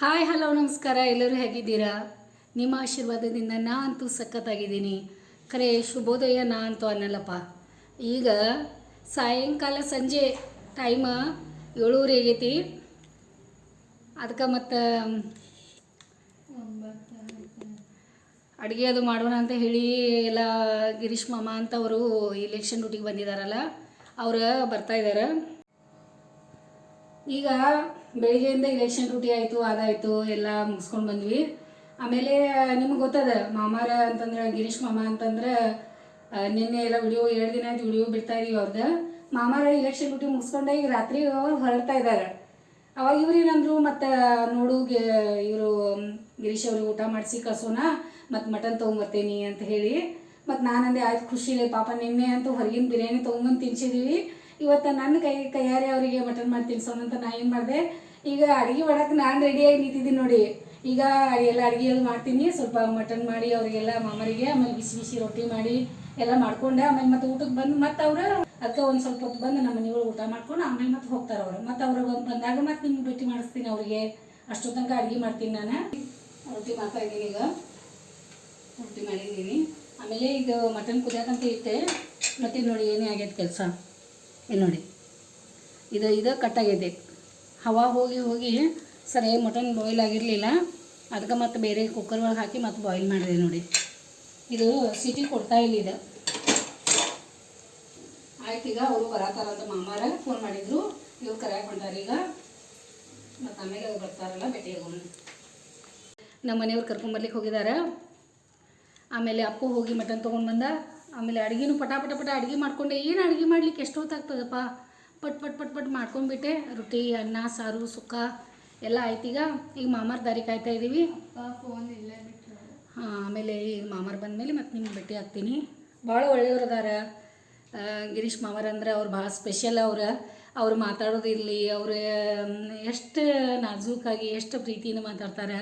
Hi, hello, ನಮಸ್ಕಾರ. ಎಲ್ಲರೂ ಹೇಗಿದ್ದೀರಾ? ನಿಮ್ಮ ಆಶೀರ್ವಾದದಿಂದ ನಾ ಅಂತೂ ಸಖತ್ತಾಗಿದ್ದೀನಿ. ಖರೆ ಶುಭೋದಯ ನಾ ಅಂತೂ ಅನ್ನಲ್ಲಪ್ಪ. ಈಗ ಸಾಯಂಕಾಲ ಸಂಜೆ ಟೈಮ ಏಳೂವರೆ ಆಗೈತಿ. ಅದಕ್ಕೆ ಮತ್ತು ಅಡುಗೆ ಅದು ಮಾಡೋಣ ಅಂತ ಹೇಳಿ ಎಲ್ಲ ಗಿರೀಶ್ ಮಾಮ ಅಂತ ಅವರು ಇಲೆಕ್ಷನ್ ಡ್ಯೂಟಿಗೆ ಬಂದಿದ್ದಾರಲ್ಲ ಅವ್ರು ಬರ್ತಾ ಇದ್ದಾರೆ ಈಗ ಬೆಳಿಗ್ಗೆಯಿಂದ ಇಲೆಕ್ಷನ್ ಡ್ಯೂಟಿ ಆಯಿತು, ಅದಾಯಿತು, ಎಲ್ಲ ಮುಗಿಸ್ಕೊಂಡು ಬಂದ್ವಿ. ಆಮೇಲೆ, ನಿಮ್ಗೆ ಗೊತ್ತದ, ಮಾಮಾರ ಅಂತಂದ್ರೆ, ಗಿರೀಶ್ ಮಾಮ ಅಂತಂದ್ರೆ ನಿನ್ನೆ ಎಲ್ಲ ವಿಡಿಯೋ ಎರಡು ದಿನ ಆಯ್ತು ವಿಡಿಯೋ ಬಿಡ್ತಾ ಇದೀವಿ ಅವ್ರದ್ದು ಮಾಮಾರ ಇಲೆಕ್ಷನ್ ಡ್ಯೂಟಿ ಮುಗಿಸ್ಕೊಂಡೆ ಈಗ ರಾತ್ರಿ ಅವ್ರು ಹೊರಡ್ತಾ ಇದ್ದಾರೆ ಅವಾಗ ಇವ್ರು ಏನಂದ್ರು, ಮತ್ತು ನೋಡು ಇವರು, ಗಿರೀಶ್ ಅವ್ರಿಗೆ ಊಟ ಮಾಡಿಸಿ ಕಳ್ಸೋಣ ಮತ್ತು ಮಟನ್ ತೊಗೊಂಬರ್ತೀನಿ ಅಂತ ಹೇಳಿ. ಮತ್ತು ನಾನಂದೆ, ಆಯ್ತು, ಖುಷಿ ಪಾಪ ನಿನ್ನೆ ಅಂತೂ ಹೊರಗಿನ ಬಿರಿಯಾನಿ ತೊಗೊಂಬಂದು ತಿನ್ಸಿದೀವಿ. ಇವತ್ತು ನನ್ನ ಕೈ ಕೈಯಾರೆ ಅವರಿಗೆ ಮಟನ್ ಮಾಡಿ ತಿನ್ಸೋಣ ಅಂತ ನಾ ಏನು ಮಾಡಿದೆ? ಈಗ ಅಡುಗೆ ಮಾಡಕ್ಕೆ ನಾನು ರೆಡಿಯಾಗಿ ನಿಂತಿದ್ದೀನಿ ನೋಡಿ. ಈಗ ಎಲ್ಲ ಅಡುಗೆ ಅದು ಮಾಡ್ತೀನಿ. ಸ್ವಲ್ಪ ಮಟನ್ ಮಾಡಿ ಅವರಿಗೆಲ್ಲ ಮಾಮರಿಗೆ, ಆಮೇಲೆ ಬಿಸಿ ಬಿಸಿ ರೊಟ್ಟಿ ಮಾಡಿ ಎಲ್ಲ ಮಾಡ್ಕೊಂಡೆ. ಆಮೇಲೆ ಮತ್ತೆ ಊಟಕ್ಕೆ ಬಂದು ಮತ್ತೆ ಅವರು ಅದಕ್ಕೆ ಒಂದು ಸ್ವಲ್ಪ ಹೊತ್ತು ಬಂದು ನಮ್ಮ ಮನೆಗಳು ಊಟ ಮಾಡ್ಕೊಂಡು ಆಮೇಲೆ ಮತ್ತೆ ಹೋಗ್ತಾರೆ ಅವರು. ಮತ್ತೆ ಅವರು ಬಂದು ಬಂದಾಗ ಮತ್ತೆ ನಿಮ್ಗೆ ಭೇಟಿ ಮಾಡಿಸ್ತೀನಿ ಅವರಿಗೆ. ಅಷ್ಟು ತನಕ ಅಡುಗೆ ಮಾಡ್ತೀನಿ ನಾನು. ರೊಟ್ಟಿ ಮಾಡ್ತಾ ಇದ್ದೀನಿ ಈಗ. ರೊಟ್ಟಿ ಮಾಡಿದ್ದೀನಿ. ಆಮೇಲೆ ಇದು ಮಟನ್ ಕುದಿಯಾಕಂತ ಇಟ್ಟೆ. ಮತ್ತೆ ನೋಡಿ ಏನೇ ಆಗೈತೆ ಕೆಲಸ. ಇಲ್ಲಿ ನೋಡಿ. ಇದು ಇದು ಕಟ್ಟಾಗೈತೆ ಹವಾ ಹೋಗಿ ಹೋಗಿ ಸರಿ ಮಟನ್ ಬಾಯ್ಲ್ ಆಗಿರಲಿಲ್ಲ. ಅದಕ್ಕೆ ಮತ್ತು ಬೇರೆ ಕುಕ್ಕರ್ ಒಳಗೆ ಹಾಕಿ ಮತ್ತು ಬಾಯ್ಲ್ ಮಾಡಿದೆ ನೋಡಿ. ಇದು ಸಿಟಿ ಕೊಡ್ತಾ ಇಲ್ಲ ಇದು ಆಯ್ತು, ಈಗ ಅವರು ಬರತ್ತಾರಂತ ಮಾಮಾರ ಫೋನ್ ಮಾಡಿದ್ರು. ಇವ್ರು ಕರೆಯಾಕೆ ಹೊಂಟಾರ ಈಗ. ಮತ್ತು ಆಮೇಲೆ ಅವ್ರು ಬರ್ತಾರಲ್ಲ ಭೇಟಿ ಆಗೋಣ ನಮ್ಮ ಮನೆಯವ್ರು ಕರ್ಕೊಂಬರ್ಲಿಕ್ಕೆ ಹೋಗಿದ್ದಾರೆ ಆಮೇಲೆ ಅಪ್ಪು ಹೋಗಿ ಮಟನ್ ತೊಗೊಂಡು ಬಂದ. ಆಮೇಲೆ ಅಡುಗೆನೂ ಪಟ ಪಟ ಪಟ ಅಡುಗೆ ಮಾಡ್ಕೊಂಡೆ. ಏನು ಅಡುಗೆ ಮಾಡ್ಲಿಕ್ಕೆ ಎಷ್ಟು ಹೊತ್ತಾಗ್ತದಪ್ಪ ಪಟ್ ಪಟ್ ಪಟ್ ಪಟ್ ಮಾಡ್ಕೊಂಡ್ಬಿಟ್ಟೆ. ರೊಟ್ಟಿ ಅನ್ನ ಸಾರು ಸುಕ್ಕ ಎಲ್ಲ ಆಯ್ತೀಗ ಈಗ ಮಾಮಾರ್ ದಾರಿ ಕಾಯ್ತಾ ಇದ್ದೀವಿ ಹಾಂ ಆಮೇಲೆ ಈಗ ಮಾಮಾರ್ ಬಂದಮೇಲೆ ಮತ್ತೆ ನಿಮ್ಗೆ ಭೇಟಿ ಆಗ್ತೀನಿ. ಭಾಳ ಒಳ್ಳೆಯವ್ರು ಅದಾರ. ಗಿರೀಶ್ ಮಾಮರ್ ಅಂದ್ರೆ ಅವ್ರು ಭಾಳ ಸ್ಪೆಷಲ್ ಅವ್ರು. ಅವ್ರು ಮಾತಾಡೋದಿರಲಿ ಅವ್ರು ಎಷ್ಟು ನಾಜೂಕಾಗಿ ಎಷ್ಟು ಪ್ರೀತಿಯಿಂದ ಮಾತಾಡ್ತಾರೆ.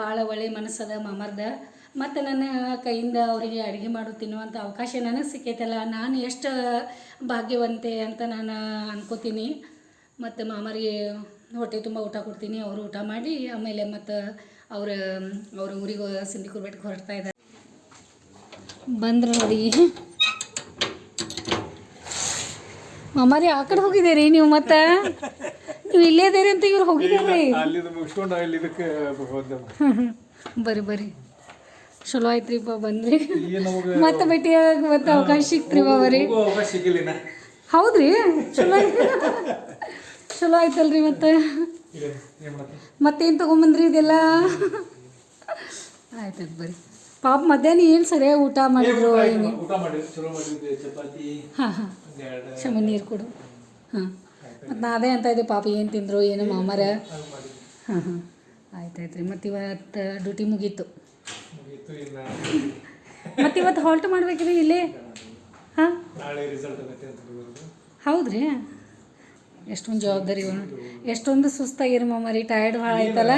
ಭಾಳ ಒಳ್ಳೆ ಮನಸ್ಸದ ಮಾಮರ್ದ. ಮತ್ತು ನನ್ನ ಕೈಯಿಂದ ಅವರಿಗೆ ಅಡುಗೆ ಮಾಡು ತಿನ್ನುವಂಥ ಅವಕಾಶ ನನಗೆ ಸಿಕ್ಕೈತಲ್ಲ. ನಾನು ಎಷ್ಟು ಭಾಗ್ಯವಂತೆ ಅಂತ ನಾನು ಅನ್ಕೋತೀನಿ. ಮತ್ತು ಮಾಮರಿಗೆ ಹೊಟ್ಟೆ ತುಂಬ ಊಟ ಕೊಡ್ತೀನಿ. ಅವರು ಊಟ ಮಾಡಿ ಆಮೇಲೆ ಮತ್ತು ಅವ್ರ ಅವ್ರ ಊರಿಗೆ ಸಿಂಧಿಕೂರ್ ಬೆಟ್ಟಕ್ಕೆ ಹೊರಡ್ತಾ ಇದ್ದಾರೆ. ಬಂದ್ರು ನೋಡಿ. ಮಾಮಾರಿ ಆ ಕಡೆ ಹೋಗಿದ್ದೀರಿ ನೀವು ಮತ್ತೆ? ನೀವು ಇಲ್ಲೇ ಇದ್ದೀರಿ ಅಂತ ಇವ್ರು ಹೋಗಿದ್ದೀರಿ. ಬರ್ರಿ ಬರ್ರಿ ಚಲೋ ಆಯ್ತ್ರಿಪ್ಪ ಬಂದ್ರಿ. ಮತ್ತ ಭೇಟಿ ಮತ್ತೆ ಭೇಟಿಯಾಗ ಮತ್ತೆ ಅವಕಾಶ ಸಿಕ್ತ್ರಿ ಬಾಬರಿ ಹೌದ್ರಿ? ಚಲೋ ಐತಲ್ರಿ ಚಲೋ ಆಯ್ತಲ್ರಿ ಮತ್ತೆ. ಮತ್ತೇನು ತೊಗೊಂಬಂದ್ರಿ ಇದೆಲ್ಲ? ಆಯ್ತು ಬರ್ರಿ ಪಾಪ ಮಧ್ಯಾಹ್ನ ಏನು ಸರಿ ಊಟ ಮಾಡಿದ್ರು ಏನು? ಹಾಂ ಹಾಂ. ಶಮ ನೀರು ಕೊಡು. ಹಾಂ. ಮತ್ತು ನಾ ಅದೇ ಅಂತ ಇದ್ದೆ ಪಾಪ ಏನು ತಿಂದರು ಏನು ಮಾಮರ? ಹಾಂ ಹಾಂ. ಆಯ್ತು ಆಯ್ತು ರೀ. ಮತ್ತು ಇವತ್ತು ಡ್ಯೂಟಿ ಮುಗೀತು. ಇನ್ನು ಮತ್ತು ಇವತ್ತು ಹಾಲ್ಟ್ ಮಾಡ್ಬೇಕ್ರಿ ಇಲ್ಲಿ? ಹಾಂ? ನಾಳೆ ರಿಸಲ್ಟ್ ಆಗತ್ತೆ ಅಂತ ಬರೋದು ಹೌದ್ರಿ? ಎಷ್ಟೊಂದು ಜವಾಬ್ದಾರಿ ಎಷ್ಟೊಂದು ಸುಸ್ತಾಗಿರಿ ಮಮ್ಮರಿ ಟಯರ್ಡ್ ಭಾಳ ಆಯ್ತಲ್ಲ?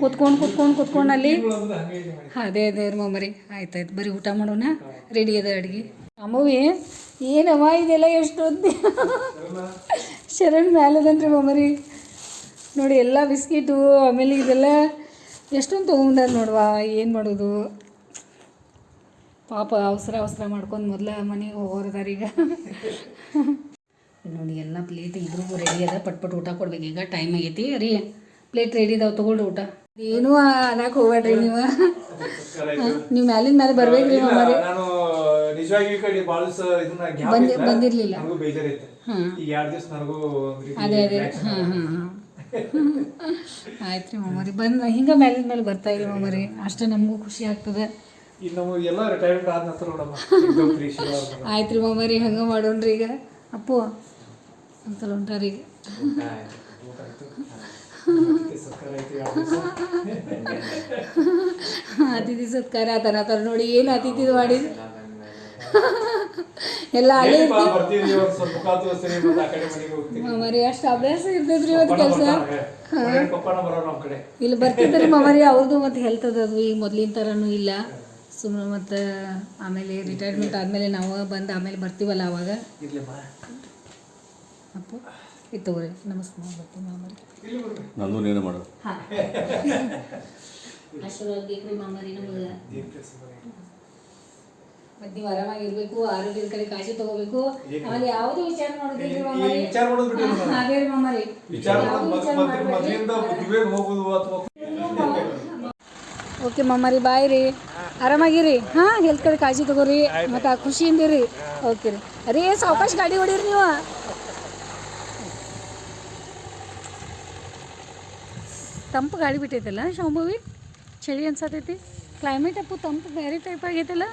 ಕೂತ್ಕೊಂಡು ಕೂತ್ಕೊಂಡು ಕೂತ್ಕೊಂಡು ಅಲ್ಲಿ? ಅಂದ್ರೆ ಹಂಗೆ ಇದು ಮಾಡಿ ಅದೇ ಅದೇ ಇರು ಮಮ್ಮರಿ ಆಯ್ತಾಯ್ತು ಬರೀ ಊಟ ಮಾಡೋಣ. ರೆಡಿ ಅದ ಅಡುಗೆ. ಅಮ್ಮವಿ ಏನಮ್ಮ ಇದೆಲ್ಲ ಎಷ್ಟೊಂದು ಶರಣ್ ಮ್ಯಾಲದನ್ರಿ ಮಮ್ಮರಿ ನೋಡಿ ಎಲ್ಲ ಬಿಸ್ಕಿಟು ಆಮೇಲೆ ಇದೆಲ್ಲ ಎಷ್ಟೊಂದು ತೊಗೊಂಬಂದಾರ ನೋಡುವ? ಏನು ಮಾಡೋದು? ಪಾಪ ಅವಸರ ಅವಸರ ಮಾಡ್ಕೊಂಡು ಮೊದಲ ಮನೆಗೆ ಹೋಗೋರದಾರ ಈಗ. ನೋಡಿ ಎಲ್ಲ ಪ್ಲೇಟ್ ಇದ್ರಿಗೂ ರೆಡಿ ಅದ. ಪಟ್ ಪಟ್ ಊಟ ಕೊಡ್ಬೇಕು. ಈಗ ಟೈಮ್ ಆಗೈತಿ. ರೀ ಪ್ಲೇಟ್ ರೆಡಿ ಇದಾವೆ ತೊಗೊಳ್ರಿ ಊಟ. ಏನೂ ಅನ್ನಕ್ಕೆ ಹೋಗ್ಬೇಡ್ರಿ ನೀವು. ನೀವು ಮ್ಯಾಲಿನ ಮೇಲೆ ಬರ್ಬೇಕ್ರಿ ರೀ ಮಮ್ಮರಿ ಬಂದಿ ಬಂದಿರಲಿಲ್ಲ. ಅದೇ ಅದೇ. ಹಾಂ ಹಾಂ ಹಾಂ. ಆಯ್ತು ರೀ ಮಮ್ಮರಿ ಬಂದು ಹಿಂಗೆ ಮ್ಯಾಲಿನ ಮೇಲೆ ಬರ್ತಾ ಇರಿ ಮಮ್ಮರಿ ಅಷ್ಟೇ ನಮಗೂ ಖುಷಿ ಆಗ್ತದೆ. ಈಗ ನಮಗೆ ಎಲ್ಲ ರಿಟೈರ್ಮೆಂಟ್ ಆದ ನಂತರ ನೋಡಮ್ಮ ಆಯ್ತು ರೀ ಮಮ್ಮರಿ ಹಂಗೆ ಮಾಡೋಣ್ರಿ ಈಗ. ಅಪ್ಪು ಅಂತ ಹೊಂಟಾರಿ ಈಗ. ಆಯ್ತು, ಆಯ್ತು. ಆಯ್ತು ಅತಿಥಿ ಸತ್ಕಾರ ಆತನ ಆತರ ನೋಡಿ ಏನು ಅತಿಥಿ ಮಾಡಿ ಎಲ್ಲ ಅಲ್ಲೇ ಮಮ್ಮರಿ ಅಷ್ಟು ಅಭ್ಯಾಸ ಇರ್ತೈತ್ರಿ ಇವತ್ತು ಕೆಲಸ. ಇಲ್ಲಿ ಬರ್ತಿದ್ರಿ ಮಮರಿ ಅವ್ರದ್ದು ಮತ್ತೆ ಹೆಲ್ತ್ ಅದು ಈಗ ಮೊದ್ಲಿನ ಥರನೂ ಇಲ್ಲ. ಸುಮ್ಮನೆ ಮತ್ತು ಆಮೇಲೆ ರಿಟೈರ್ಮೆಂಟ್ ಆದಮೇಲೆ ನಾವು ಬಂದು ಆಮೇಲೆ ಬರ್ತೀವಲ್ಲ ಅವಾಗ? ಅಪ್ಪು ಇದು ತಗೋರಿ ನಮಸ್ಕಾರ ಮಾಡ್ಬರ್ತೀನಿ ಮಾಮರಿ ನಂದು ನೀನು ಮಾಡು. ಮಾಮರಿ ನಮಗೆ ಮತ್ತು ನೀವು ಆರಾಮಾಗಿರ್ಬೇಕು ಆರೋಗ್ಯದ ಕಡೆ ಕಾಳಜಿ ತಗೋಬೇಕು. ಆಮೇಲೆ ಯಾವುದೇ ವಿಚಾರ ಮಾಮರಿ ವಿಚಾರ ಮಾಡೋದು ಬಿಡಿ ಮಾಮರಿ ವಿಚಾರ ಯಾವುದೇ ಮಾಡೋದು ವಿಚಾರ ಮೊದ್ಲು- ಮದುವೆಗೆ ಹೋಗುದು ಅಥವಾ ಓಕೆ ಮಮ್ಮರಿ ಬಾಯ್ ರೀ. ಆರಾಮಾಗಿರಿ? ಹಾಂ ಹೆಲ್ತ್ ಕಡೆ ಕಾಳಜಿ ತಗೋರಿ ಮತ್ತ ಖುಷಿಯಿಂದ ರೀ ಓಕೆ ರೀ. ಅದೇ ಸಾವಕಾಶ ಗಾಡಿ ಹೊಡೀರಿ ನೀವು. ತಂಪು ಗಾಡಿ ಬಿಟ್ಟೈತಲ್ಲ ಶಾಂಭವಿ ಚಳಿ ಅನ್ಸತೈತಿ. ಕ್ಲೈಮೇಟ್ ಅಪ್ಪು ತಂಪು ಬೇರೆ ಟೈಪ್ ಆಗೈತಲ್ಲ.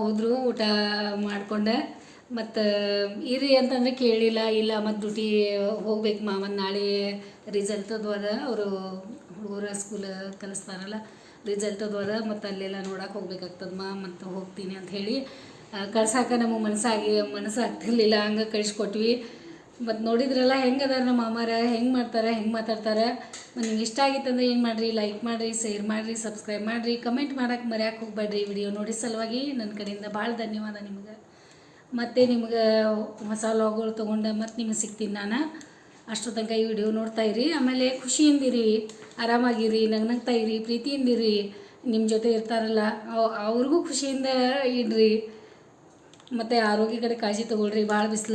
ಹೋದ್ರು ಊಟ ಮಾಡ್ಕೊಂಡೆ. ಮತ್ತು ಇರಿ ಅಂತಂದ್ರೆ ಕೇಳಿಲ್ಲ ಇಲ್ಲ ಮತ್ತು ಡ್ಯೂಟಿ ಹೋಗ್ಬೇಕು ಮಾಮನ್ ನಾಳೆ ರಿಸಲ್ಟ್ ಅದು ಅದ. ಅವರು ಹುಡುಗರ ಸ್ಕೂಲ್ ಕಲಿಸ್ತಾರಲ್ಲ ರಿಸಲ್ಟ್ ಅದು ಅದ, ಮತ್ತು ಅಲ್ಲೆಲ್ಲ ನೋಡಕ್ಕೆ ಹೋಗ್ಬೇಕಾಗ್ತದಮ್ಮ ಮತ್ತು ಹೋಗ್ತೀನಿ ಅಂತ ಹೇಳಿ ಕಳ್ಸಾಕ ನಮಗೆ ಮನಸ್ಸಾಗಿ ಮನಸ್ಸು ಆಗ್ತಿರ್ಲಿಲ್ಲ ಹಂಗೆ ಕಳಿಸ್ಕೊಟ್ವಿ. ಮತ್ತು ನೋಡಿದ್ರಲ್ಲ ಅದಾರ ನಮ್ಮ ಮಾಮಾರ, ಹೆಂಗೆ ಮಾಡ್ತಾರೆ, ಹೆಂಗೆ ಮಾತಾಡ್ತಾರೆ? ಮತ್ತು ನಿಮ್ಗೆ ಇಷ್ಟ ಆಗಿತ್ತಂದ್ರೆ ಏನು ಮಾಡಿರಿ? ಲೈಕ್ ಮಾಡಿರಿ ಶೇರ್ ಮಾಡಿರಿ ಸಬ್ಸ್ಕ್ರೈಬ್ ಮಾಡಿರಿ ಕಮೆಂಟ್ ಮಾಡೋಕ್ಕೆ ಮರ್ಯಾಕೆ ಹೋಗ್ಬೇಡ್ರಿ ವಿಡಿಯೋ ನೋಡಿ ಸಲುವಾಗಿ. ನನ್ನ ಕಡೆಯಿಂದ ಭಾಳ ಧನ್ಯವಾದ ನಿಮ್ಗೆ. ಮತ್ತು ನಿಮ್ಗೆ ಹೊಸ ಲಾಗ್ಗಳು ತೊಗೊಂಡು ಮತ್ತೆ ನಿಮಗೆ ಸಿಗ್ತೀನಿ ನಾನು. ಅಷ್ಟು ತನಕ ಈ ವಿಡಿಯೋ ನೋಡ್ತಾ ಇರಿ. ಆಮೇಲೆ ಖುಷಿಯಿಂದಿರಿ ಆರಾಮಾಗಿರಿ, ನಗ್ನಗ್ತಾ ಇರಿ ಪ್ರೀತಿಯಿಂದಿರಿ ನಿಮ್ಮ ಜೊತೆ ಇರ್ತಾರಲ್ಲ, ಅವ್- ಅವ್ರಿಗೂ ಖುಷಿಯಿಂದ ಇಡ್ರಿ. ಮತ್ತು ಆರೋಗ್ಯ ಕಡೆ ಕಾಳಜಿ ತೊಗೊಳ್ರಿ ಭಾಳ ಬಿಸಿಲು